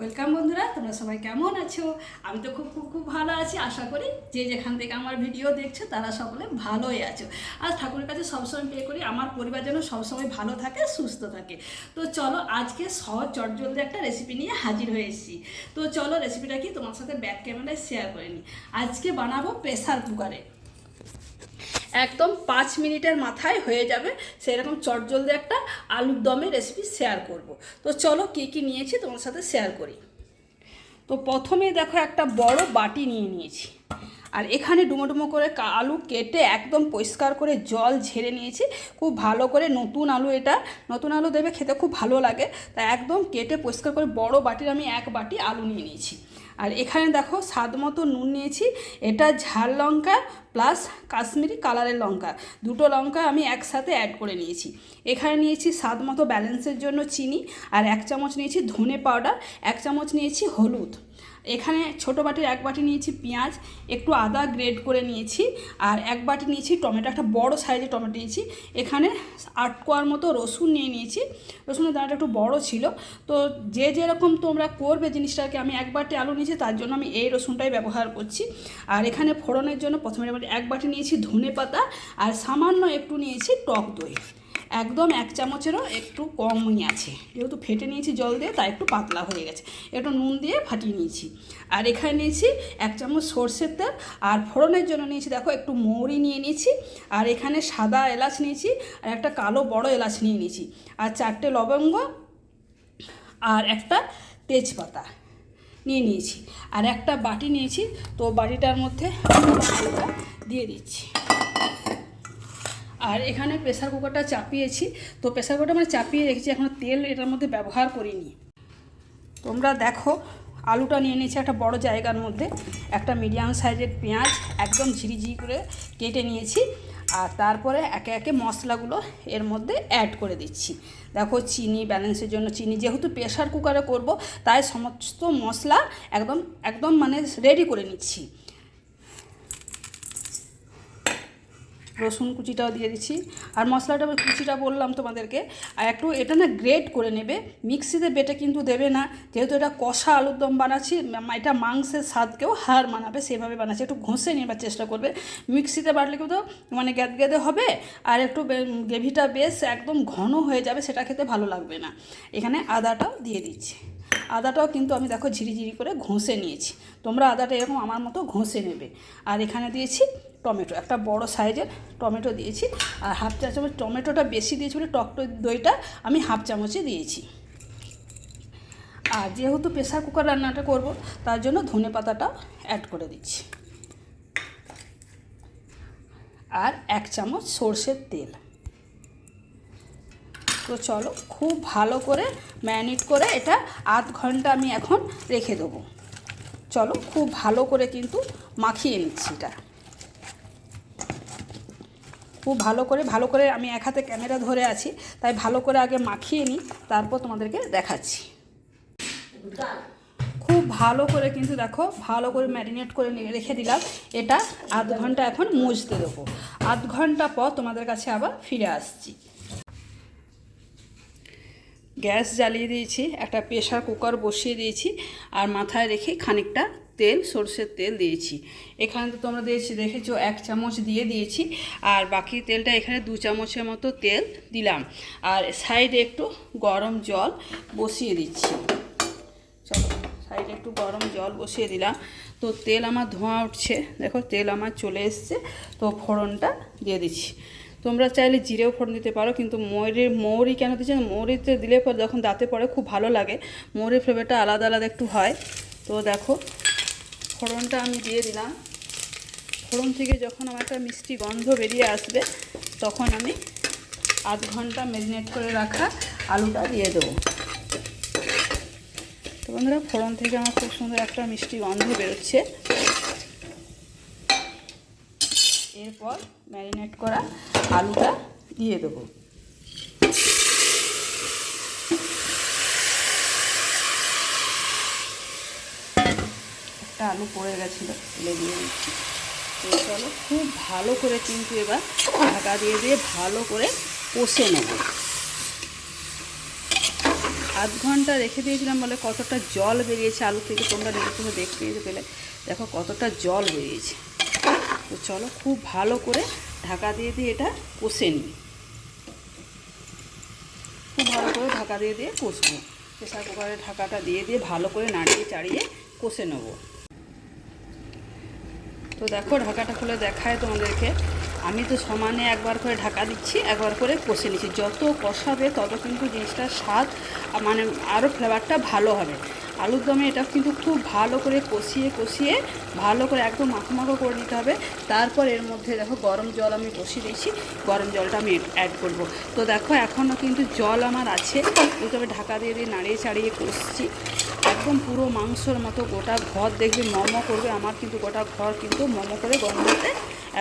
Welcome বন্ধুরা, তোমরা সবাই কেমন আছো? আমি তো খুব খুব খুব ভালো আছি। আশা করি যে যেখান থেকে আমার ভিডিও দেখছ, তারা সকলে ভালোই আছো। আর ঠাকুরের কাছে সবসময় প্রে করি, আমার পরিবার যেন সবসময় ভালো থাকে, সুস্থ থাকে। তো চলো, আজকে সহজ, চটজলদি একটা রেসিপি নিয়ে হাজির হয়ে এসেছি। তো চলো রেসিপিটা কি তোমার সাথে ব্যাক ক্যামেরায় শেয়ার করে নিই। আজকে বানাবো প্রেসার কুকারে একদম পাঁচ মিনিটের মাথায় হয়ে যাবে। সেরকম চটজলদি একটা আলুর দমের রেসিপি শেয়ার করব। তো চলো কী কী নিয়েছি তোমার সাথে শেয়ার করি। তো প্রথমে দেখো একটা বড় বাটি নিয়ে নিয়েছি। আর এখানে ডুমো ডুমো করে আলু কেটে একদম পরিষ্কার করে জল ঝেড়ে নিয়েছি। খুব ভালো করে নতুন আলু এটা। নতুন আলু দেবে খেতে খুব ভালো লাগে। তাই একদম কেটে পরিষ্কার করে বড় বাটির আমি এক বাটি আলু নিয়ে নিয়েছি। আর এখানে দেখো স্বাদ মতো নুন নিয়েছি। এটা ঝাল লঙ্কা প্লাস কাশ্মীরি কালারের লঙ্কা। দুটো লঙ্কা আমি একসাথে অ্যাড করে নিয়েছি। এখানে নিয়েছি স্বাদ মতো ব্যালেন্সের জন্য চিনি। আর এক চামচ নিয়েছি ধনে পাউডার এক চামচ নিয়েছি হলুদ। এখানে ছোটো বাটির এক বাটি নিয়েছি পেঁয়াজ, একটু আদা গ্রেড করে নিয়েছি, আর এক বাটি নিয়েছি টমেটো, একটা বড় সাইজের টমেটো নিয়েছি। এখানে আট কোয়ার মতো রসুন নিয়ে নিয়েছি। রসুনের দানাটা একটু বড় ছিল। তো যে যেরকম তোমরা করবে জিনিসটাকে, আমি এক বাটি আলু নিয়েছি, তার জন্য আমি এই রসুনটাই ব্যবহার করছি। আর এখানে ফোড়নের জন্য প্রথমে এক বাটি নিয়েছি ধনে পাতা আর সামান্য একটু নিয়েছি টক দই। একদম এক চামচেরও একটু কমই আছে। যেহেতু ফেটে নিয়েছি জল দিয়ে, তাই একটু পাতলা হয়ে গেছে। একটু নুন দিয়ে ফাটিয়ে নিয়েছি। আর এখানে নিয়েছি এক চামচ সর্ষের তেল। আর ফোড়নের জন্য নিয়েছি, দেখো, একটু মৌরি নিয়ে নিয়েছি। আর এখানে সাদা এলাচ নিয়েছি, আর একটা কালো বড় এলাচ নিয়ে নিয়েছি। আর চারটে লবঙ্গ, আর একটা তেজপাতা নিয়ে নিয়েছি। আর একটা বাটি নিয়েছি, তো বাটিটার মধ্যে দিয়ে দিচ্ছি। আর এখানে প্রেসার কুকারটা চাপিয়েছি। তো প্রেসার কুকারটা মানে চাপিয়ে রেখেছি এখনও তেল এটার মধ্যে ব্যবহার করিনি। তোমরা দেখো, আলুটা নিয়ে নিয়েছি একটা বড় জায়গার মধ্যে, একটা মিডিয়াম সাইজের পেঁয়াজ, একদম ঝিরিঝিরি করে কেটে নিয়েছি। আর তারপরে একে একে মশলাগুলো এর মধ্যে অ্যাড করে দিচ্ছি। দেখো, চিনি ব্যালেন্সের জন্য চিনি, যেহেতু প্রেসার কুকারে করব, তাই সমস্ত মশলা একদম একদম মানে রেডি করে নিচ্ছি। রসুন কুচিটাও দিয়ে দিচ্ছি। আর মশলাটা কুচিটা বললাম তোমাদেরকে। আর একটু এটা না গ্রেট করে নেবে। মিক্সিতে বেটে কিন্তু দেবে না। যেহেতু এটা কষা আলুর দম বানাচ্ছি এটা মাংসের স্বাদকেও হার মানাবে। সেভাবে বানাচ্ছি। একটু ঘষে নেবার চেষ্টা করবে। মিক্সিতে বাটলে কিন্তু মানে গ্যাদ গ্যাদে হবে। আর একটু গ্রেভিটা বেশ একদম ঘন হয়ে যাবে, সেটা খেতে ভালো লাগবে না। এখানে আদাটাও দিয়ে দিচ্ছি। আদাটাও কিন্তু আমি দেখো ঝিরিঝিরি করে ঘষে নিয়েছি। তোমরা আদাটা এরকম আমার মতো ঘষে নেবে। আর এখানে দিয়েছি টমেটো, একটা বড় সাইজের টমেটো দিয়েছি। আর হাফ চা চামচ টমেটোটা বেশি দিয়েছি বলে টক দইটা আমি হাফ চামচে দিয়েছি। আর যেহেতু প্রেশার কুকার রান্নাটা করব, তার জন্য ধনে পাতাটা অ্যাড করে দিচ্ছি। আর এক চামচ সর্ষের তেল। তো চলো খুব ভালো করে ম্যারিনেট করে এটা আধ ঘণ্টা আমি এখন রেখে দেবো। চলো খুব ভালো করে কিন্তু মাখিয়ে নিচ্ছি এটা। খুব ভালো করে ভালো করে আমি এক হাতে ক্যামেরা ধরে আছি, তাই ভালো করে আগে মাখিয়ে নিই, তারপর তোমাদেরকে দেখাচ্ছি। খুব ভালো করে কিন্তু দেখো, ভালো করে ম্যারিনেট করে রেখে দিলাম। এটা আধ ঘণ্টা এখন মুছতে দেবো। আধ ঘণ্টা পর তোমাদের কাছে আবার ফিরে আসছি। গ্যাস জ্বালিয়ে দিয়েছি, একটা প্রেশার কুকার বসিয়ে দিয়েছি, আর মাথায় রেখে খানিকটা তেল, সর্ষের তেল দিয়েছি। এখানে তো তোমরা দিয়েছি, দেখেছ, এক চামচ দিয়ে দিয়েছি। আর বাকি তেলটা এখানে দু চামচের মতো তেল দিলাম। আর সাইডে একটু গরম জল বসিয়ে দিচ্ছি। চলো, সাইডে একটু গরম জল বসিয়ে দিলাম। তো তেল আমার ধোঁয়া উঠছে। দেখো, তেল আমার চলে এসছে। তো ফোড়নটা দিয়ে দিচ্ছি। তোমরা চাইলে জিরেও ফোড়ন দিতে পারো, কিন্তু ময়ূরের, মৌরি কেন দিচ্ছে মৌরিতে দিলে পর যখন দাঁতে পড়ে, খুব ভালো লাগে। মৌরির ফ্লেভারটা আলাদা আলাদা একটু হয়। তো দেখো ফোড়নটা আমি দিয়ে দিলাম। ফোড়ন থেকে যখন আমার একটা মিষ্টি গন্ধ বেরিয়ে আসবে, তখন আমি আধ ঘণ্টা ম্যারিনেট করে রাখা আলুটা দিয়ে দেবো। তো বন্ধুরা, ফোড়ন থেকে আমার খুব সুন্দর একটা মিষ্টি গন্ধ বেরোচ্ছে। এরপর ম্যারিনেট করা আলুটা দিয়ে দেবো। একটা আলু পড়ে গেছিল, তুলে দিয়ে দিচ্ছি। তো চলো, খুব ভালো করে কিন্তু এবার ঢাকা দিয়ে দিয়ে ভালো করে কষে নেব। আধ ঘণ্টা রেখে দিয়েছিলাম বলে কতটা জল বেরিয়েছে আলু থেকে, তোমরা চোখে দেখতে পেলে। দেখো কতটা জল বেরিয়েছে। তো চলো, খুব ভালো করে ঢাকা দিয়ে দিয়ে এটা কষে নিই। খুব ভালো করে ঢাকা দিয়ে দিয়ে কষবো। প্রেসার কুকারে ঢাকাটা দিয়ে দিয়ে ভালো করে নাড়িয়ে চাড়িয়ে কষে নেব। তো দেখো, ঢাকাটা খুলে দেখায় তোমাদেরকে। আমি তো সমানে একবার করে ঢাকা দিচ্ছি, একবার করে কষে নিচ্ছি। যত কষাবে তত কিন্তু জিনিসটার স্বাদ মানে আরও ফ্লেভারটা ভালো হবে। আলুর দমে এটা কিন্তু খুব ভালো করে কষিয়ে কষিয়ে ভালো করে একদম মাখো মাখো করে নিতে হবে। তারপর এর মধ্যে দেখো, গরম জল আমি বসিয়ে দিয়েছি। গরম জলটা আমি অ্যাড করব। তো দেখো এখনও কিন্তু জল আমার আছে। কিন্তু আমি ঢাকা দিয়ে দিয়ে নাড়িয়ে চাড়িয়ে কষছি। একদম পুরো মাংসর মতো গোটা ঘর দেখবে, মোমো করবে, আমার কিন্তু গোটা ঘর কিন্তু মোমো করে গন্ধতে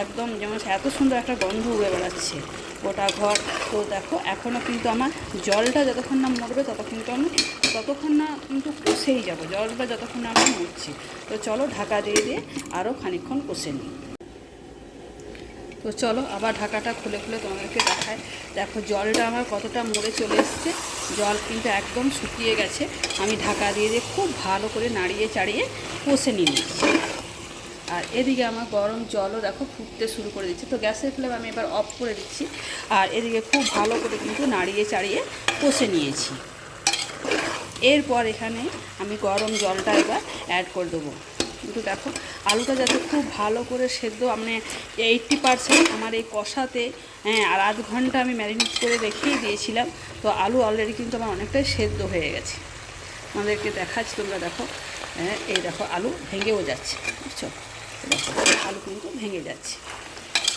একদম যেমন এত সুন্দর একটা গন্ধ উড়ে বেড়াচ্ছে গোটা ঘর। তো দেখো, এখনও কিন্তু আমার জলটা যতক্ষণ না মরবে ততক্ষণ কিন্তু আমি, ততক্ষণ না কিন্তু কষেই যাব, জলটা যতক্ষণ না আমি মরছি। তো চলো ঢাকা দিয়ে দিয়ে আরও খানিকক্ষণ কষে নিই। তো চলো আবার ঢাকাটা খুলে খুলে তোমাদেরকে দেখায় দেখো জলটা আমার কতটা মরে চলে এসছে। জল কিন্তু একদম শুকিয়ে গেছে। আমি ঢাকা দিয়ে দিয়ে খুব ভালো করে নাড়িয়ে চাড়িয়ে কষে নিয়ে নিচ্ছি। আর এদিকে আমার গরম জলও দেখো ফুটতে শুরু করে দিচ্ছে। তো গ্যাসের ফ্লেম আমি এবার অফ করে দিচ্ছি। আর এদিকে খুব ভালো করে কিন্তু নাড়িয়ে চাড়িয়ে কষে নিয়েছি। এরপর এখানে আমি গরম জলটা এবার অ্যাড করে দেবো। কিন্তু দেখো, আলুটা যাতে খুব ভালো করে সেদ্ধ মানে এইট্টি পারসেন্ট আমার এই কষাতে হ্যাঁ আর আধ ঘণ্টা আমি ম্যারিনেট করে রেখেই দিয়েছিলাম। তো আলু অলরেডি কিন্তু আমার অনেকটাই সেদ্ধ হয়ে গেছে। আমাদেরকে দেখাচ্ছি, তোমরা দেখো হ্যাঁ এই দেখো, আলু ভেঙেও যাচ্ছে, বুঝছ? আলু কিন্তু ভেঙে যাচ্ছে।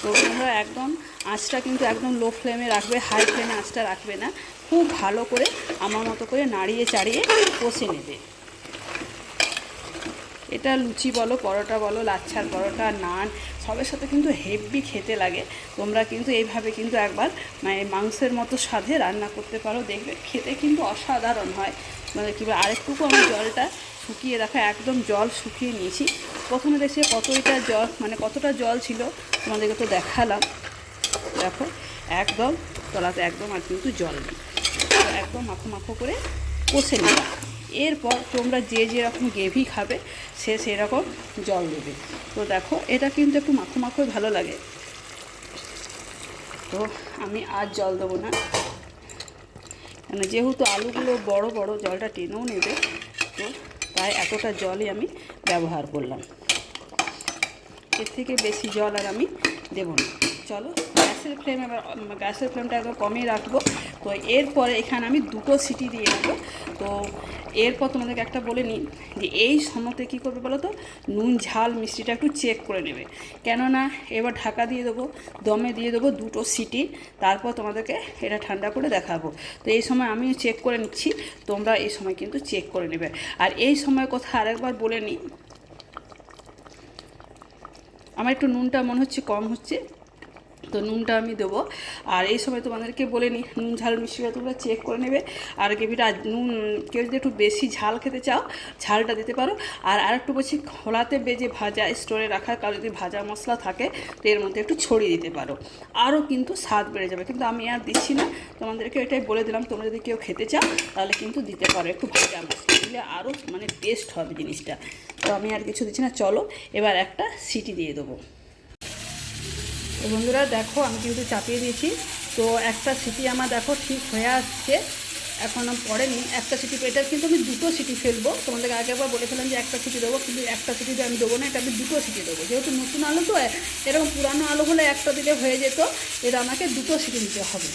তো তোমরা একদম, আঁচটা কিন্তু একদম লো ফ্লেমে রাখবে হাই ফ্লেমে আঁচটা রাখবে না। খুব ভালো করে আমার মতো করে নাড়িয়ে চাড়িয়ে কষে নেবে। এটা লুচি বলো, পরোটা বলো, লাচ্ছার পরোটা, নান, সবের সাথে কিন্তু হেভি খেতে লাগে। তোমরা কিন্তু এইভাবে কিন্তু একবার মানে মাংসের মতো স্বাদে রান্না করতে পারো। দেখবে খেতে কিন্তু অসাধারণ হয়। মানে কী বলে, আরেকটুকু আমি জলটা শুকিয়ে রাখা, একদম জল শুকিয়ে নিয়েছি। প্রথমে দেখছি কতটা জল মানে কতটা জল ছিল, তোমাদেরকে তো দেখালাম। দেখো, একদম, তলাতে একদম আর কিন্তু জল নেই। একদম মাখো মাখো করে কষে নিলাম। এরপর তোমরা যে যেরকম গ্রেভি খাবে, সে সেরকম জল দেবে। তো দেখো, এটা কিন্তু একটু মাখো মাখোই ভালো লাগে। তো আমি আর জল দেবো না। মানে যেহেতু আলুগুলো বড় বড় জলটা টেনেও নেবে, তো তাই এতটা জলই আমি ব্যবহার করলাম। এর থেকে বেশি জল আর আমি দেবো না। চলো, গ্যাসের ফ্লেম এবার, গ্যাসের ফ্লেমটা একদম কমই রাখব। তো এরপরে এখানে আমি দুটো সিটি দিয়ে নেব। তো এরপর তোমাদেরকে একটা বলে নিই যে এই সময়তে কী করবে বলো তো? নুন, ঝাল, মিষ্টিটা একটু চেক করে নেবে। কেননা এবার ঢাকা দিয়ে দেবো, দমে দিয়ে দেবো দুটো সিটি, তারপর তোমাদেরকে এটা ঠান্ডা করে দেখাবো। তো এই সময় আমি চেক করে নিচ্ছি, তোমরা এই সময় কিন্তু চেক করে নেবে। আর এই সময় কথা আরেকবার বলে নিই আমার একটু নুনটা মনে হচ্ছে কম হচ্ছে। তো নুনটা আমি দেবো। আর এই সময় তোমাদেরকে বলে নিই নুন ঝাল মিষ্টিটা তোমরা চেক করে নেবে। আর গ্রেভিটা নুন, কেউ যদি একটু বেশি ঝাল খেতে চাও, ঝালটা দিতে পারো। আর আরেকটু বলছি, খোলাতে বেজে ভাজা স্টোরে রাখার কারও যদি ভাজা মশলা থাকে, তো এর মধ্যে একটু ছড়িয়ে দিতে পারো। আরও কিন্তু স্বাদ বেড়ে যাবে। কিন্তু আমি আর দিচ্ছি না। তোমাদেরকে এটাই বলে দিলাম, তোমরা যদি কেউ খেতে চাও, তাহলে কিন্তু দিতে পারো একটু ভাজা মশলা দিলে আরও মানে টেস্ট হবে জিনিসটা। তো আমি আর কিছু দিচ্ছি না, চলো এবার একটা সিটি দিয়ে দেবো। তো বন্ধুরা দেখো, আমি কিন্তু চাপিয়ে দিয়েছি। তো একটা সিটি আমার দেখো ঠিক হয়ে আসছে। এখনও পড়েনি একটা সিটি, এটা কিন্তু আমি দুটো সিটি ফেলব। তোমাদেরকে আগেবার বলে ফেলাম যে একটা সিটি দেবো, কিন্তু একটা সিটি আমি দেবো না, এটা আমি দুটো সিটি দেবো। যেহেতু নতুন আলো তো, এরকম পুরানো আলো হলে একটা দিলে হয়ে যেত। এটা আমাকে দুটো সিটি দিতে হবে।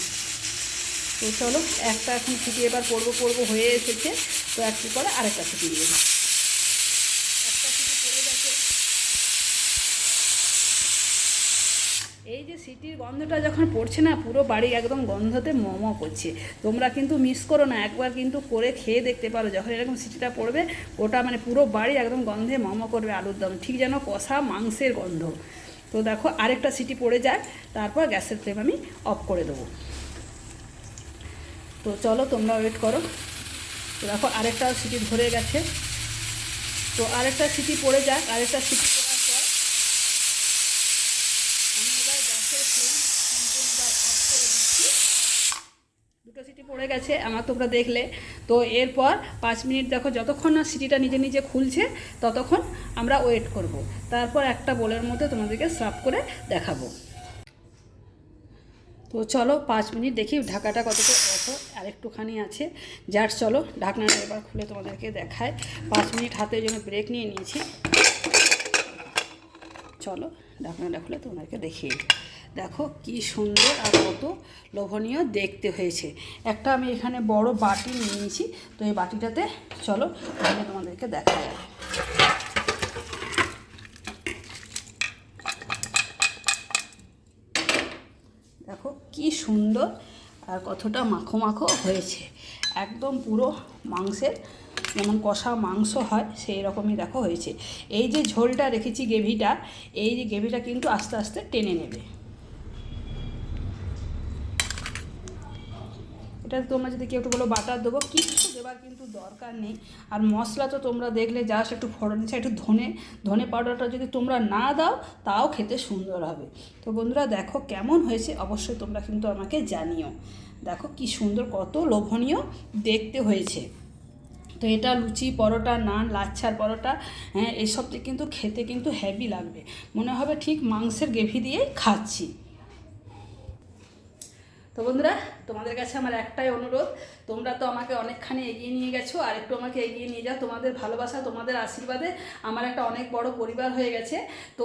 তো চলো, একটা এখন সিটি এবার পড়ব পড়ব, হয়ে এসেছে। তো একটু পরে আরেকটা সিটি দিয়ে একটা সিটি পড়ে গেছে। এই যে সিটির গন্ধটা যখন পড়ছে না, পুরো বাড়ি একদম গন্ধতে মোমো করছে। তোমরা কিন্তু মিস করো না, একবার কিন্তু করে খেয়ে দেখতে পারো। যখন এরকম সিটিটা পড়বে ওটা মানে পুরো বাড়ি একদম গন্ধে মোমো করবে আলুর দম। ঠিক যেন কষা মাংসের গন্ধ। তো দেখো, আরেকটা সিটি পড়ে যায়, তারপর গ্যাসের ফ্লেম আমি অফ করে দেবো। তো চলো, তোমরা ওয়েট করো। তো দেখো, আরেকটা সিটি ধরে গেছে। তো আরেকটা সিটি পড়ে যাক, আরেকটা সিটি পড়ার পর আমি এবার গ্যাসের ফ্লেম গেছে, আমার তোমরা দেখলে। তো এরপর পাঁচ মিনিট দেখো, যতক্ষণ না সিটিটা নিজে নিজে খুলছে, ততক্ষণ আমরা ওয়েট করব। তারপর একটা বোলের মধ্যে তোমাদেরকে সার্ভ করে দেখাবো। তো চলো পাঁচ মিনিট দেখি ঢাকাটা কতটা অত আর একটুখানি আছে। যার চলো, ঢাকনাটা এবার খুলে তোমাদেরকে দেখায়। পাঁচ মিনিট হাতের জন্য ব্রেক নিয়ে নিয়েছি। চলো, ঢাকনাটা খুলে তোমাদেরকে দেখিয়ে। দেখো কি সুন্দর আর কত লোভনীয় দেখতে হয়েছে। একটা আমি এখানে বড় বাটি নিয়েছি, তো এই বাটিটাতে চলো তাহলে তোমাদেরকে দেখা যাবে দেখো কি সুন্দর আর কতটা মাখো মাখো হয়েছে। একদম পুরো মাংসের যেমন কষা মাংস হয়, সেই রকমই দেখো হয়েছে। এই যে ঝোলটা রেখেছি গ্রেভিটা, এই যে গ্রেভিটা কিন্তু আস্তে আস্তে টেনে নেবে। এটা তোমরা যদি কেউ একটু বলো, বাটার দেবো। কিচ্ছু দেবার কিন্তু দরকার নেই। আর মশলা তো তোমরা দেখলে জাস্ট একটু ফোড়ন দিচ্ছে একটু ধনে ধনে পাউডারটা যদি তোমরা না দাও, তাও খেতে সুন্দর হবে। তো বন্ধুরা, দেখো কেমন হয়েছে, অবশ্যই তোমরা কিন্তু আমাকে জানিও। দেখো কি সুন্দর, কত লোভনীয় দেখতে হয়েছে। তো এটা লুচি পরোটা, নান, লাচ্ছার পরোটা হ্যাঁ এসব কিন্তু খেতে কিন্তু হেভি লাগবে। মনে হবে ঠিক মাংসের গ্রেভি দিয়েই খাচ্ছি। তো বন্ধুরা, তোমাদের কাছে আমার একটাই অনুরোধ, তোমরা তো আমাকে অনেকখানি এগিয়ে নিয়ে গেছো, আর একটু আমাকে এগিয়ে নিয়ে যাও। তোমাদের ভালোবাসা, তোমাদের আশীর্বাদে আমার একটা অনেক বড় পরিবার হয়ে গেছে। তো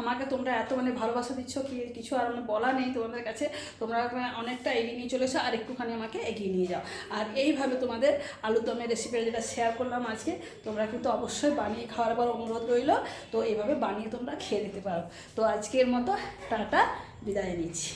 আমাকে তোমরা এত মানে ভালোবাসা দিচ্ছ কি কিছু আর আমার বলা নেই তোমাদের কাছে। তোমরা অনেকটা এগিয়ে নিয়ে চলেছো আর একটুখানি আমাকে এগিয়ে নিয়ে যাও। আর এইভাবে তোমাদের আলু দমের রেসিপিটা যেটা শেয়ার করলাম আজকে, তোমরা কিন্তু অবশ্যই বানিয়ে খাওয়ার পর অনুরোধ রইল। তো এইভাবে বানিয়ে তোমরা খেয়ে নিতে পারো। তো আজকের মতো টাটা, বিদায় নিচ্ছি।